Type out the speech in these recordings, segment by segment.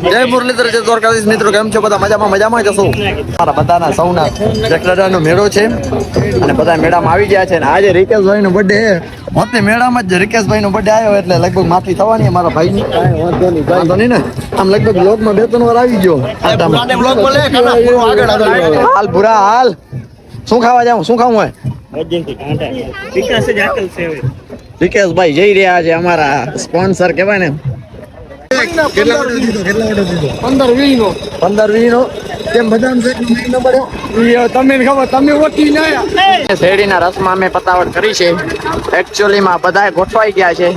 જય મુરલીધર જય દ્વારકાધીશ. મિત્રો કેમ છો? બધા મજામાં? મજામાં જશો મારા બધાના સૌના જકરાડાનો મેળો છે. અને બધા મેળામાં આવી ગયા છે. અને આજે રિકેશભાઈ નો બર્થડે છે. મોતે મેળામાં જ રિકેશભાઈ નો બર્થડે આવ્યો એટલે લગભગ માફી થવાની મારા ભાઈ વાંધો નહીં ને. આમ લગભગ બ્લોગમાં બે ત્રણ વાર આવી ગયો. હાલ ભૂરા હાલ. શું ખાવા જાઉં શું ખાવું હોય? રિકેશભાઈ જઈ રહ્યા છે અમારા સ્પોન્સર કહેવાય ને. કેટલા ઓર્ડર દીધો કેટલા ઓર્ડર દીધો? પંદર વીસ નો. પંદર વીસ નો? કેમ બદામ શેક નો એક નંબર તમને ખબર તમે ઓછી ના શેરડીના રસમાં અમે પતાવટ કરી છે. એકચ્યુઅલી માં બધાએ ગોઠવાઈ ગયા છે.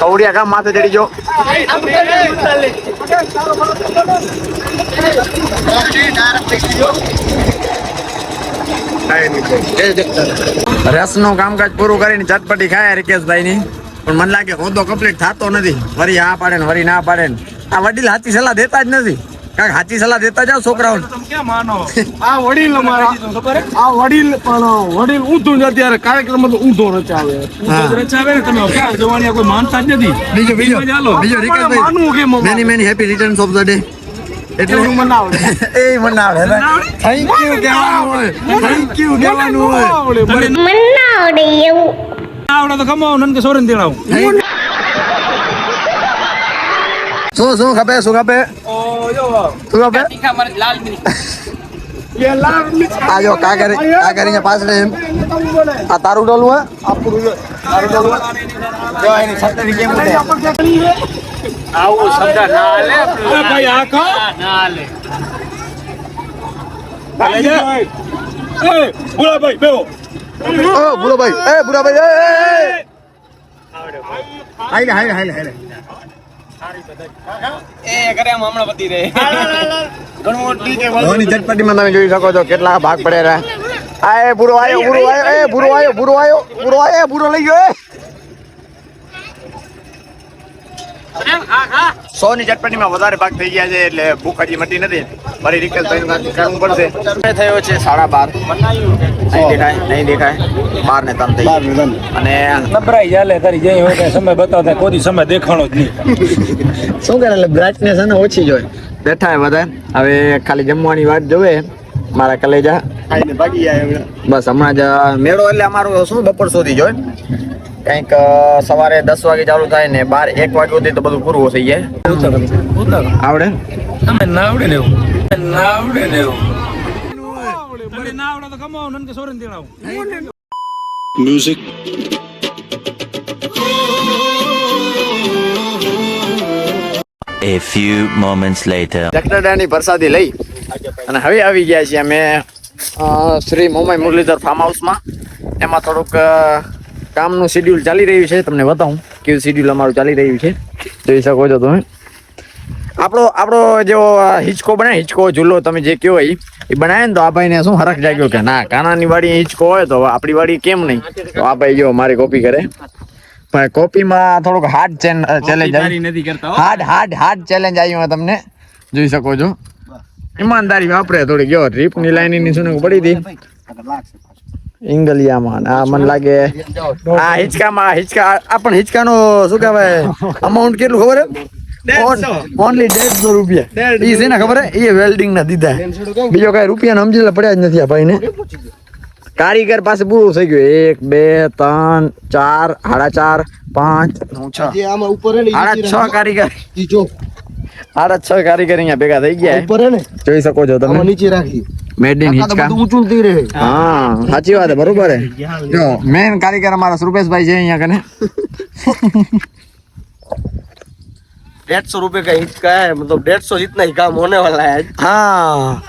કવડિયા કામ માથે ચડી જો રસનું કામકાજ પૂરું કરીને ચટપટી ખાય રિકેશભાઈ ની પણ મને લાગે હોદો કમ્પ્લીટ થતો નથી. વરી હા પાડે ને વરી ના પાડે ને. આ વડીલ હાચી સલાહ દેતા જ નથી. કાંઈક હાચી સલાહ દેતા જાઓ છોકરાઓને. આ વડીલ અમારા આ વડીલ પણ વડીલ ઊંધું જ અત્યારે કાર્યક્રમ તો ઊંધો રચાવે. રચાવે ને તમે ક્યાં જવાની કોઈ માનતા જ નથી. બીજો બીજો ચાલો. બીજો માનવું કેમ રિકેશભાઈ અમારે? Many many happy returns of the day એટલે એટલે મનાવડે એ મનાવડે થેન્ક યુ કહેવાનું હોય. થેન્ક યુ કહેવાનું હોય. મનાવડે એવું. આવડે તો કમાવો નન કે સોરેન તેડાવું શું શું ખપે શું ખપે? શું ખપે? એ લાલ મિર્ચ આ જો કાગરીને પાછળ એમ. આ તારું ડોલું હે? આપણું તારું ડોલું જો એની છત્રી કેમ ઉડે? ભાઈ આ ખા ભાઈ એ ભોળા ભાઈ બેહો. ઓ બુડો ભાઈ. એ બુડા ભાઈ એ. હાઈલે હાઈલે હાઈલે હાઈલે. ધોની ચટપટીમાં તમે જોઈ શકો છો કેટલા ભાગ પડે રહ્યા. આ એ બુરો આયો બુરો આયો એ બુરો આયો બુરો આયો બુરો આયો એ બુરો લઈ ગયો એ સો ની ચટપટીમાં વધારે ભાગ થઈ ગયા છે એટલે ભૂખ હજી મટી નથી. ફરી રિકલ કરવું પડશે. સમય થયો છે? સાડા બાર. નહીં દેખાય નહીં દેખાય. બાર ને ત્રણ થઈ ગયા. અને નબરાઈ જાલે કરી જઈ હોય સમય બતાવતા કોઈ સમય દેખાણો જ નહીં. શું કરે એટલે બ્રાઇટનેસ છે ને ઓછી જ બેઠા હે બધા. હવે ખાલી જમવાની વાત જોવે. મારા કલેજા. બસ હમણાં જ મેળો એટલે અમારો શું બપોર સુધી જ હોય. કંઈક સવારે દસ વાગે ચાલુ થાય ને બાર એક વાગે સુધી તો બધું પૂરું થઈ જાય આવડે તમે ના આવડે ને એવું? ના આવડે ને એવું? તમે ના આવડે તો કમાવો નન કે Soren તેડાવું. A few moments later. ચકડાની પ્રસાદી લઈ અને હવે આવી ગયા છીએ અમે શ્રી મોમાઈ મુરલીધર ફાર્મ હાઉસમાં એમાં થોડુંક કામનું શેડ્યુલ ચાલી રહ્યું છે તમને બતાવું કેવું શેડ્યુલ અમારું ચાલી રહ્યું છે. જોઈ શકો છો તમે. આપણો આપણો જેવો હિંચકો બને હિંચકો ઝૂલો તમે જે કહો એ બનાવે ને તો આ ભાઈને શું હરખ જાગ્યો કે ના કાનાની વાડી હિંચકો હોય તો આપણી વાડી કેમ નહીં? તો આ ભાઈ જો મારી કોપી કરે. પણ કોપીમાં થોડુંક હાર્ડ ચેલેન્જ આવી. નથી હાર્ડ હાર્ડ હાર્ડ ચેલેન્જ આવ્યું તમને. જોઈ શકો છો. ઈમાનદારી વાપરે થોડી ગયો રીપની લાઈનની શું સુને પડી હતી. ઇંગલિયામાં. આ મને લાગે આ હિચકામાં હિચકા આ પણ હિચકાનો શું કહેવાય અમાઉન્ટ કેટલું ખબર ઓનલી દેડસો રૂપિયા. એ છે ને ખબર એ વેલ્ડિંગ ના દીધા. બીજો કઈ રૂપિયા સમજી પડ્યા જ નથી આ ભાઈને. કારીગર પાસે પૂરું થઈ ગયું. એક બે ત્રણ ચાર સાડા ચાર પાંચ છ. સાડા છ કારીગર. ઈ જો સાડા છ કારીગર અહીંયા ભેગા થઈ ગયા ઉપર હે ને જોઈ શકો છો આમાં તમે નીચે રાખી મેડ ઇન આ તો હિચકા બધું ઊંચું થઈ રહે હા સાચી વાત છે બરોબર હે જો મેન કારીગર અમારા સુરભેશભાઈ છે અહીંયા કને डेढ़ सौ रुपए का हिचका है मतलब डेढ़ सौ जितना ही काम होने वाला है હા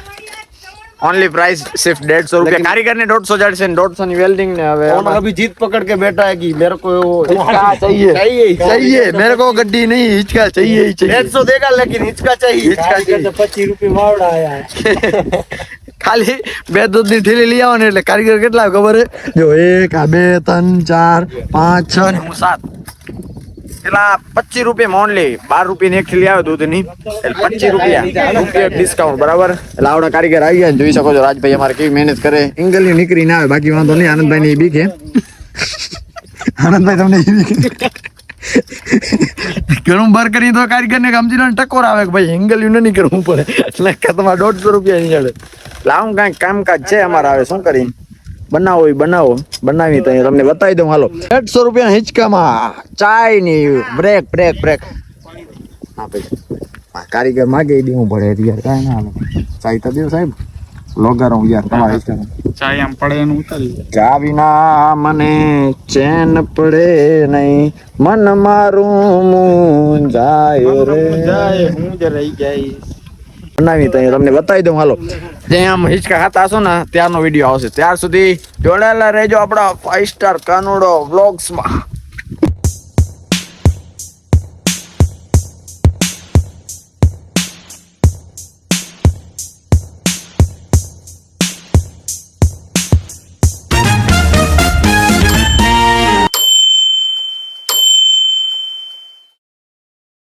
ઓનલી પ્રાઇસ સિર્ફ डेढ़सौ રૂપિયા કારીગર ને દોઢસો જડશે ને દોઢસો ની વેલ્ડિંગ ને હવે और अभी जीत पकड़ के बैठा है कि मेरे को वो हिचका चाहिए चाहिए चाहिए मेरे को गड्डी नहीं हिचका चाहिए ही चाहिए डेढ़ सौ देगा लेकिन हिचका चाहिए हिचका चाहिए पच्चीस रुपये मावड़ा आया ખાલી બે દૂધ ની થેલી લઈ આવો ને એટલે કારીગર કેટલા ખબર હે જો એક આ બે ત્રણ ચાર પાંચ છ ને હું સાત પેલા પચીસ રૂપિયા ઓનલી બાર રૂપિયા ની એક થેલી આવે દૂધની એટલે પચીસ રૂપિયા. રૂપિયા ડિસ્કાઉન્ટ બરાબર? એટલે આવડા કારીગર આવી ગયા જોઈ શકો છો રાજભાઈ અમારે કેવી મહેનત કરે. ઇંગલી નીકળી ના આવે બાકી વાંધો નહીં આનંદભાઈ ની બીક કે. આનંદભાઈ તમને એ ઘણું બર કરી તો કારીગર ને સમજી ટકોર આવે કે ભાઈ એંગલ યુ નહીં કરવું પડે. એટલે તમારે દોઢસો રૂપિયા નહીં ચડે લાવું કાંઈક કામકાજ છે અમારે આવે શું કરી બનાવો એ બનાવો. બનાવી તો તમને બતાવી દઉં. હાલો. દોઢસો રૂપિયા હિંચકામાં. ચાયની બ્રેક બ્રેક બ્રેક હા ભાઈ. કારીગર માગે દેવું પડે યાર કાંઈ ના હાલે. ચાય તો દેવ સાહેબ. લોગારો યાર તમારા હિંચકામાં ચાય આમ પડે એનું ઉતારી ચા વિના મને ચેન પડે નહીં. મન મારું મૂંઝાય રે. હું જ રહી જાય. બનાવી તો તમને બતાવી દઉં, હાલો. જે આમ હિંચકા ખાતા હશો ને, ત્યારનો વીડિયો આવશે. ત્યાર સુધી જોડાયેલા રહેજો આપણા ફાઈવ સ્ટાર કાનુડો વ્લોગ્સમાં